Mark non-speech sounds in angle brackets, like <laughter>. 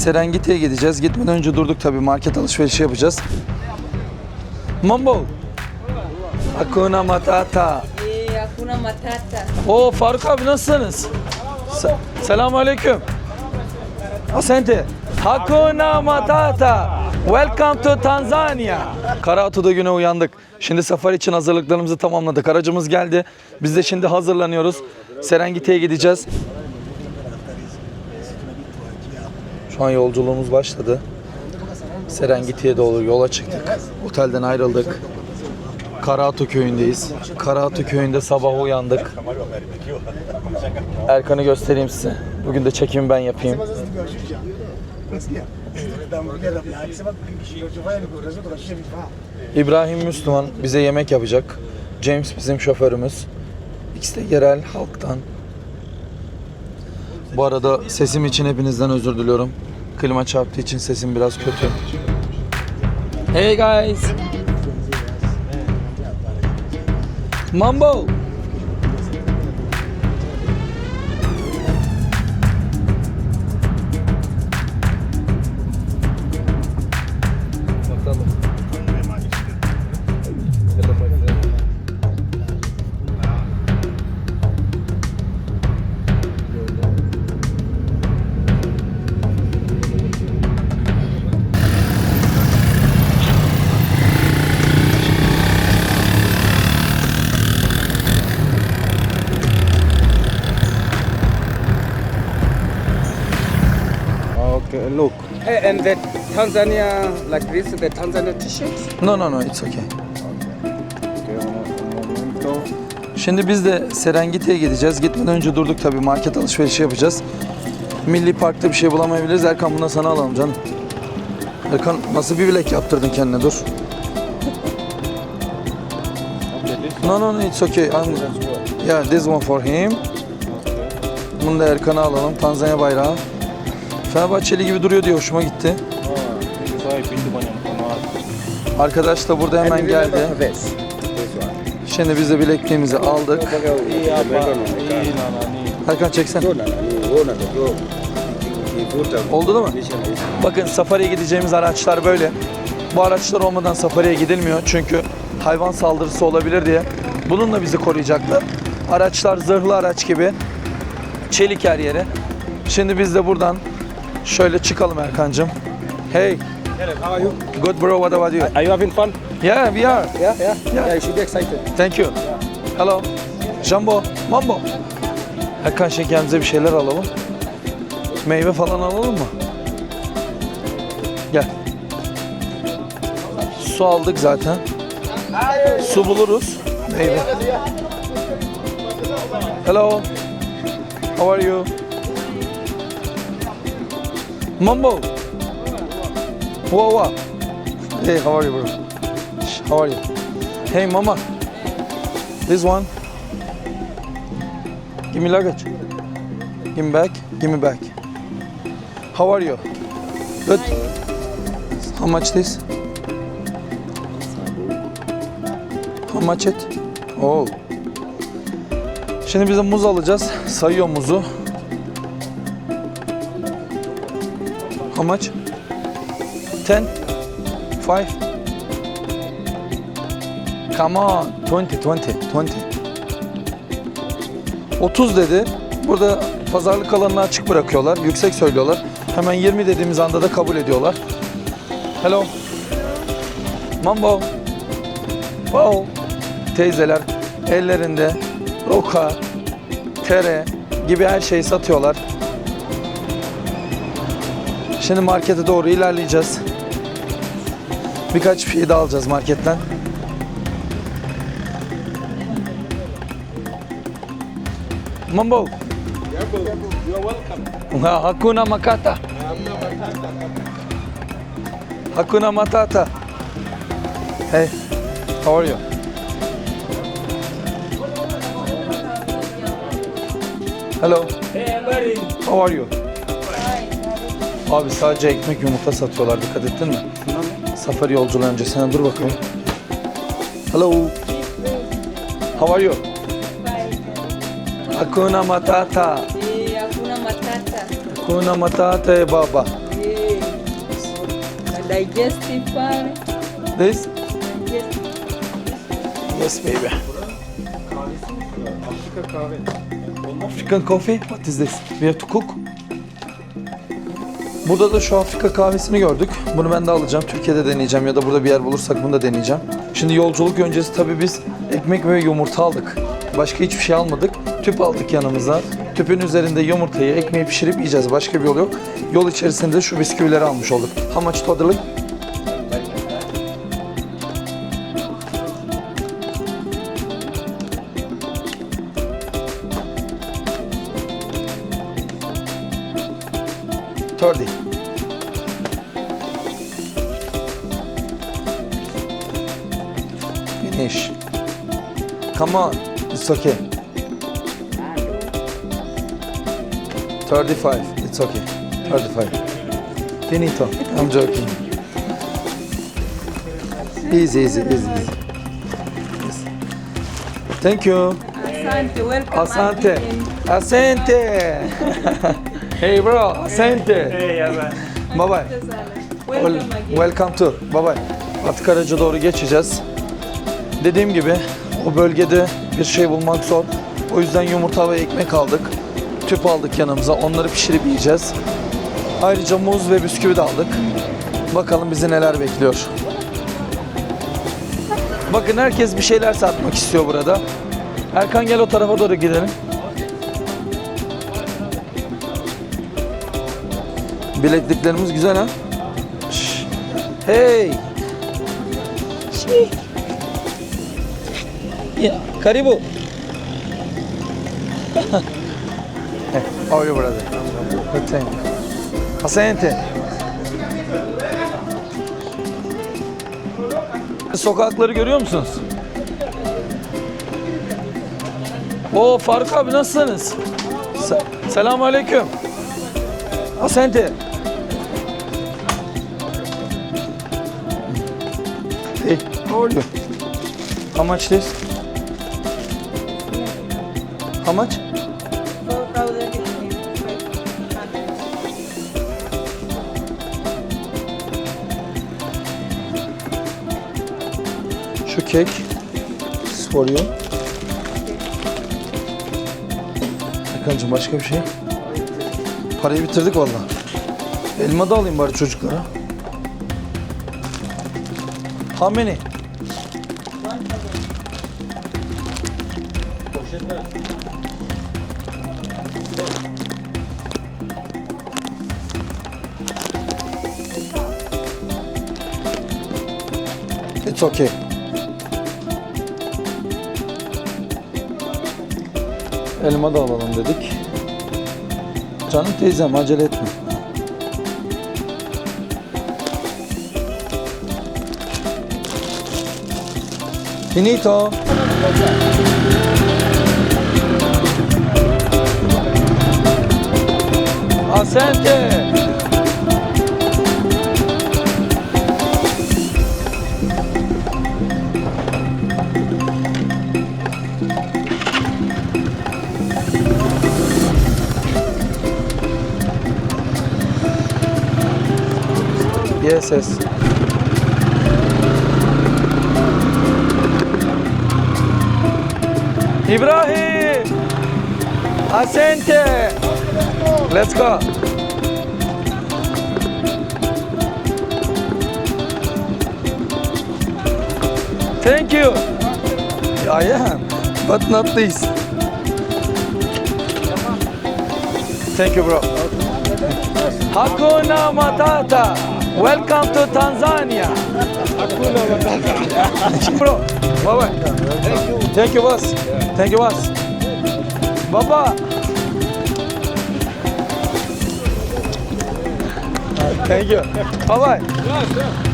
Serengeti'ye gideceğiz. Gitmeden önce durduk tabii market alışverişi yapacağız. Mambo. Hakuna Matata. Hakuna matata. Oo Faruk abi nasılsınız? Se- Selamun aleyküm. Asante. Hakuna Matata. Welcome to Tanzania. Karatu'da güne uyandık. Şimdi safari için hazırlıklarımızı tamamladık. Aracımız geldi. Biz de şimdi hazırlanıyoruz. Serengeti'ye gideceğiz. Şu yolculuğumuz başladı. Serengeti'ye doğru yola çıktık. Otelden ayrıldık. Karatu köyündeyiz. Karatu köyünde sabah uyandık. Erkan'ı göstereyim size. Bugün de çekimi ben yapayım. İbrahim Müslüman bize yemek yapacak. James bizim şoförümüz. İkisi de yerel halktan. Bu arada sesim için hepinizden özür diliyorum. Klima çarptığı için sesim biraz kötü. Hey guys. Mambo. And the Tanzania, like this, the Tanzania t-shirts. No no no it's okay. Şimdi biz de Serengeti'ye gideceğiz. Gitmeden önce durduk tabii market alışverişi yapacağız. Milli Park'ta bir şey bulamayabiliriz. Erkan bunu sana alalım canım. Erkan nasıl bir bilek yaptırdın kendine dur. No no no it's okay. I'm... Yeah this one for him. Bunu da Erkan'a alalım. Tanzanya bayrağı. Fenerbahçeli gibi duruyor diye hoşuma gitti. Arkadaş da burada hemen geldi. Şimdi biz de bilekliğimizi aldık. Erkan çeksen. Oldu değil mi? Bakın safariye gideceğimiz araçlar böyle. Bu araçlar olmadan safariye gidilmiyor çünkü hayvan saldırısı olabilir diye. Bununla bizi koruyacaklar. Araçlar zırhlı araç gibi. Çelik her yere. Şimdi biz de buradan şöyle çıkalım Erkancığım. Hey, How are you? good bro, what about you? Are you having fun? Yeah, we are. Yeah, yeah. Yeah, you should be excited. Thank you. Hello. Jumbo, Mambo. Erkan şekerimize bir şeyler alalım. Meyve falan alalım mı? Gel. Su aldık zaten. Su buluruz. Meyve. Hello. How are you? Mambo. Wow, wow. Hey, how are you, bro? How are you? Hey, mama. This one. Give me luggage. Give me back. Give me back. How are you? Good. How much this? How much it? Oh. Şimdi biz de muz alacağız. Sayıyor muzu. How much? 10? 5? Come on. 20, 20, 20. 30 dedi. Burada pazarlık alanını açık bırakıyorlar. Yüksek söylüyorlar. Hemen 20 dediğimiz anda da kabul ediyorlar. Hello. Mambo. Wow. Teyzeler ellerinde roka, tere gibi her şeyi satıyorlar. Şimdi markete doğru ilerleyeceğiz. Birkaç bir şey daha alacağız marketten. Mambo. Ha, Hakuna Makata. Hakuna Matata. Hey, how are you? Hello. How are you? Abi sadece ekmek yumurta satıyorlar dikkat ettin mi? Safari yolculuğu öncesine dur bakalım. Hello. How are you? Hakuna Matata. Hakuna matata. Hakuna Matata baba. Digestify. This? Yes baby. Afrika kahve. African coffee? What is this? We have to cook. Burada da şu Afrika kahvesini gördük. Bunu ben de alacağım. Türkiye'de deneyeceğim ya da burada bir yer bulursak bunu da deneyeceğim. Şimdi yolculuk öncesi tabii biz ekmek ve yumurta aldık. Başka hiçbir şey almadık. Tüp aldık yanımıza. Tüpün üzerinde yumurtayı, ekmeği pişirip yiyeceğiz. Başka bir yol yok. Yol içerisinde şu bisküvileri almış olduk. How much total? 30. Finish. Come on, it's okay. 35, it's okay. 35. Finito, I'm joking. Easy, easy, easy. easy. Thank you. Asante, welcome. Asante. Asante. <laughs> hey bro, Asante. Hey, Alan. Bye bye. Wel- Welcome. Welcome to. Bye bye. Araca doğru geçeceğiz. Dediğim gibi o bölgede bir şey bulmak zor. O yüzden yumurta ve ekmek aldık. Tüp aldık yanımıza. Onları pişirip yiyeceğiz. Ayrıca muz ve bisküvi de aldık. Bakalım bizi neler bekliyor. Bakın herkes bir şeyler satmak istiyor burada. Erkan gel o tarafa doğru gidelim. Bilekliklerimiz güzel ha. Şş. Hey. Şey. Ya, karibu. are you brother? Thing. Asante. Sokakları görüyor musunuz? Oo Faruk abi nasılsınız? Se- Selamun aleyküm. Asante. Hey, how are you? How much this? How much? Şu kek. For you. Erkancığım başka bir şey? Parayı bitirdik valla. Elma da alayım bari çocuklara. How many? It's okay. Elma da alalım dedik. Canım teyzem acele etme. Finito. Asente. Yes, yes. Ibrahim! Asente! Let's go. Thank you. I am, but not this. Thank you, bro. Hakuna Matata. Welcome to Tanzania. Bro. Bye bye. Thank you. Thank you, boss. Thank you, boss. Baba. Thank you. Bye bye.